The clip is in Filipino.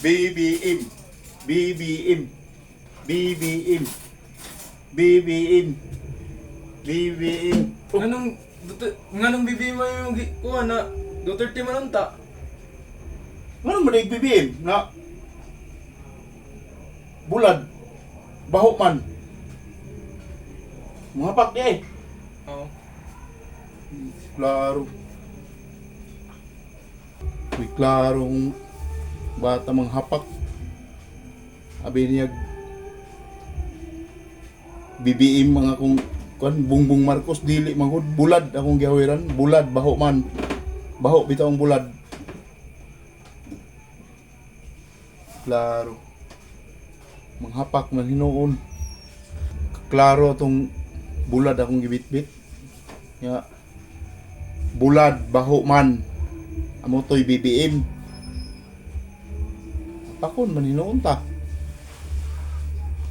BBM. BBM. BBM. BBM. BBM. Oh, Nganong nganong bibi mo yung kuha na Duterte manunta. ano man yung BBM? Na bulad. Baho man. Mga pak di eh. Oo. Klaro. May klarong bata mang hapak. Abi niya BBM mga kung kan Bungbong Marcos dili magud bulad akong gihawiran bulad baho man. Baho bitaw bulad. Klaro. Manghapak man hinuon. Klaro tong bulad akong gibitbit. Nya bulad baho man. Amo toy BBM pakon man hinuon ta